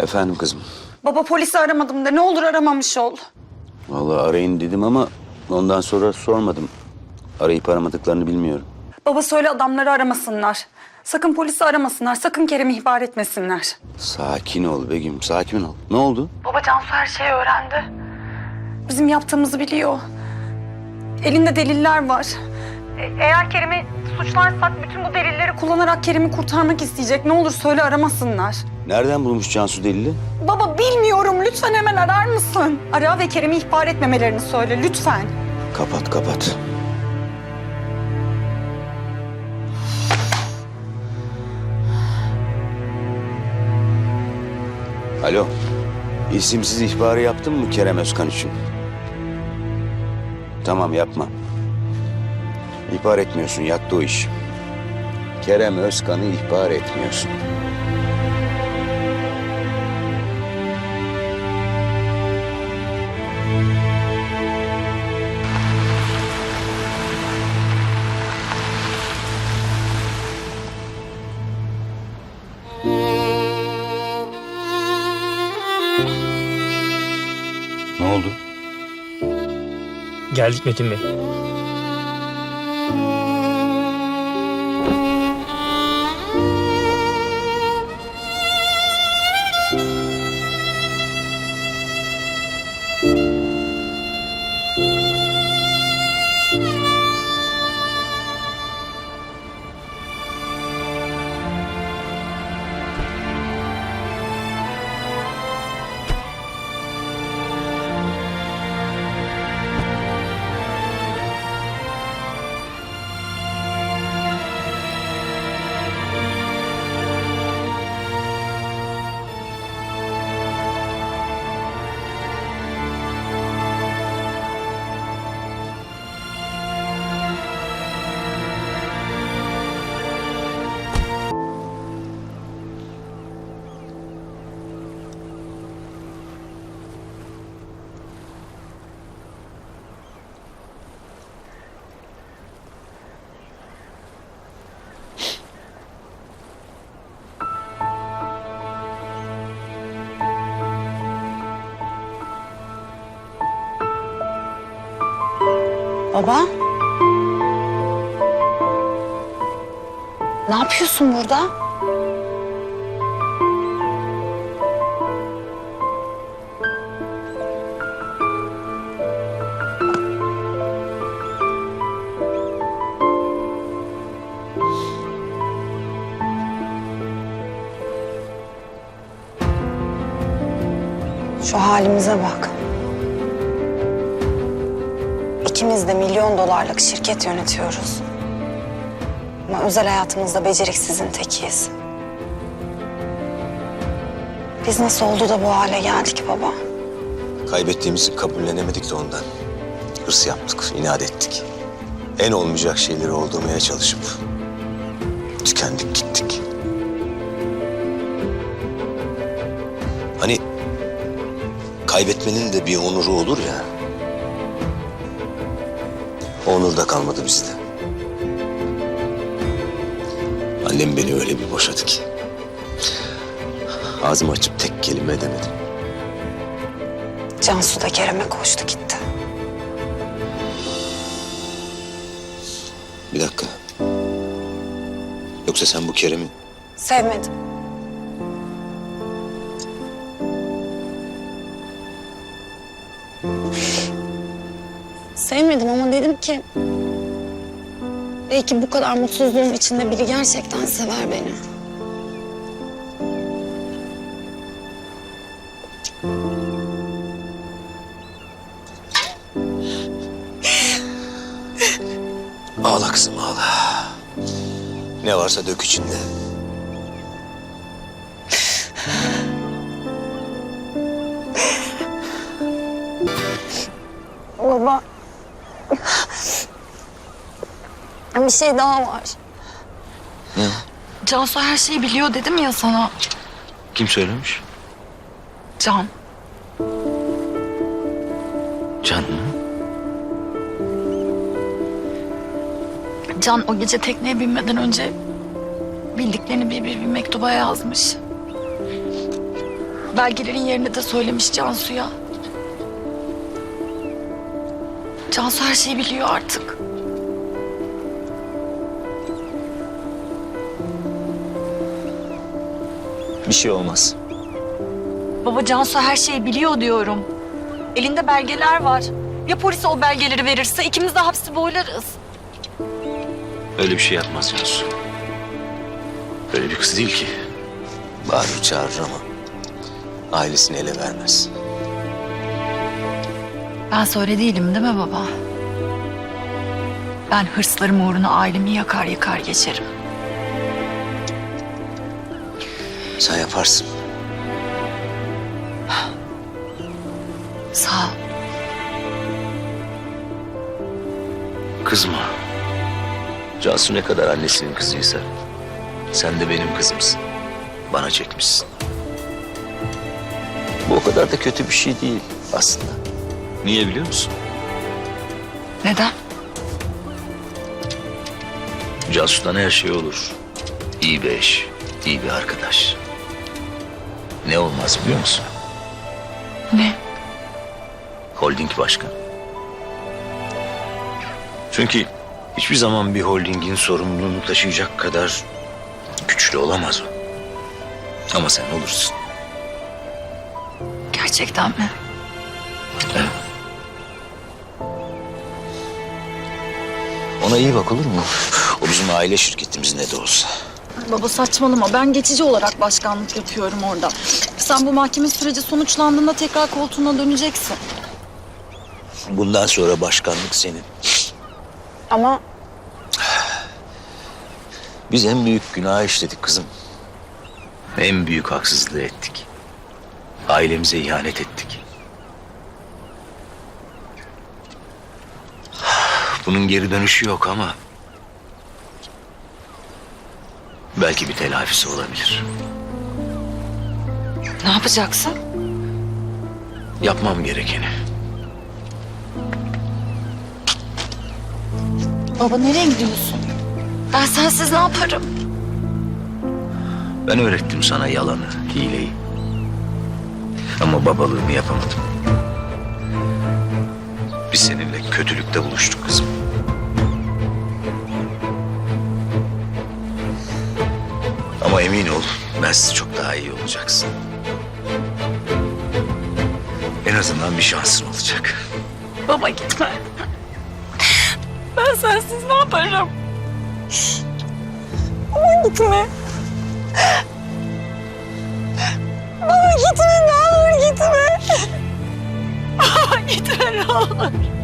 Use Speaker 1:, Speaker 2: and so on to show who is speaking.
Speaker 1: Efendim kızım.
Speaker 2: Baba polisi aramadım da ne olur aramamış ol.
Speaker 1: Vallahi arayın dedim ama ondan sonra sormadım. Arayıp aramadıklarını bilmiyorum.
Speaker 2: Baba söyle adamları aramasınlar. Sakın polisi aramasınlar. Sakın Kerem'i ihbar etmesinler.
Speaker 1: Sakin ol Begüm, sakin ol. Ne oldu?
Speaker 2: Baba Cansu her şeyi öğrendi. Bizim yaptığımızı biliyor. Elinde deliller var. E- eğer Kerem'i suçlarsak bütün bu delilleri kullanarak Kerem'i kurtarmak isteyecek. Ne olur söyle aramasınlar.
Speaker 1: Nereden bulmuş Cansu delili?
Speaker 2: Baba bilmiyorum. Lütfen hemen arar mısın? Ara ve Kerem'i ihbar etmemelerini söyle lütfen.
Speaker 1: Kapat, kapat. Alo. İsimsiz ihbarı yaptın mı Kerem Özkan için? Tamam yapma. İhbar etmiyorsun, yattı o iş. Kerem Özkan'ı ihbar etmiyorsun.
Speaker 3: Geldik Metin Bey.
Speaker 2: Baba? Ne yapıyorsun burada? Şu halimize bak. İkimiz de milyon dolarlık şirket yönetiyoruz. Ama özel hayatımızda beceriksizin tekiyiz. Biz nasıl oldu da bu hale geldik baba?
Speaker 4: Kaybettiğimizi kabullenemedik de ondan. Hırs yaptık, inat ettik. En olmayacak şeyleri oldurmaya çalışıp tükendik gittik. Hani kaybetmenin de bir onuru olur ya. Onur da kalmadı bizde. Annem beni öyle bir boşadı ki. Ağzımı açıp tek kelime edemedim.
Speaker 2: Cansu da Kerem'e koştu gitti.
Speaker 4: Bir dakika. Yoksa sen bu Kerem'in
Speaker 2: Sevmedim. Ki... Belki bu kadar mutsuzluğun içinde biri gerçekten sever beni.
Speaker 4: Ağla kızım ağla. Ne varsa dök içinde.
Speaker 2: Baba. Bir şey daha var.
Speaker 4: Ne?
Speaker 5: Cansu her şeyi biliyor dedim ya sana.
Speaker 4: Kim söylemiş?
Speaker 5: Can.
Speaker 4: Can mı?
Speaker 5: Can o gece tekneye binmeden önce bildiklerini bir bir bir mektuba yazmış. belgelerin yerini de söylemiş Cansu'ya. Cansu her şeyi biliyor artık.
Speaker 4: Bir şey olmaz.
Speaker 5: Baba Cansu her şeyi biliyor diyorum. Elinde belgeler var. Ya polise o belgeleri verirse ikimiz de hapsi boylarız.
Speaker 4: Öyle bir şey yapmaz Cansu. Öyle bir kız değil ki. Bağırır çağırır ama ailesini ele vermez.
Speaker 5: Ben söyle değilim değil mi baba? Ben hırslarım uğruna ailemi yakar yıkar geçerim.
Speaker 4: Sen yaparsın.
Speaker 5: Sağ ol.
Speaker 4: Kızma. Cansu ne kadar annesinin kızıysa sen de benim kızımsın. Bana çekmişsin. Bu o kadar da kötü bir şey değil aslında. Niye biliyor musun?
Speaker 5: Neden?
Speaker 4: Cansu'dan her şey olur. İyi bir eş, iyi bir arkadaş. Ne olmaz biliyor musun?
Speaker 5: Ne?
Speaker 4: Holding başkanı. Çünkü hiçbir zaman bir holdingin sorumluluğunu taşıyacak kadar güçlü olamaz o. Ama sen olursun.
Speaker 5: Gerçekten mi?
Speaker 4: Evet. Ona iyi bak olur mu? O bizim aile şirketimiz ne de olsa.
Speaker 5: Baba saçmalama. Ben geçici olarak başkanlık yapıyorum orada. Sen bu mahkeme süreci sonuçlandığında tekrar koltuğuna döneceksin.
Speaker 4: Bundan sonra başkanlık senin.
Speaker 5: Ama
Speaker 4: Biz en büyük günah işledik kızım. En büyük haksızlığı ettik. Ailemize ihanet ettik. Bunun geri dönüşü yok ama... Belki bir telafisi olabilir.
Speaker 5: ne yapacaksın?
Speaker 4: Yapmam gerekeni.
Speaker 5: Baba nereye gidiyorsun? Ben sensiz ne yaparım?
Speaker 4: Ben öğrettim sana yalanı, hileyi. Ama babalığımı yapamadım. Biz seninle kötülükte buluştuk kızım. Ama emin ol, ben siz çok daha iyi olacaksın. En azından bir şansın olacak.
Speaker 5: Baba gitme. Ben sensiz ne yaparım? Baba gitme. Baba gitme ne gitme.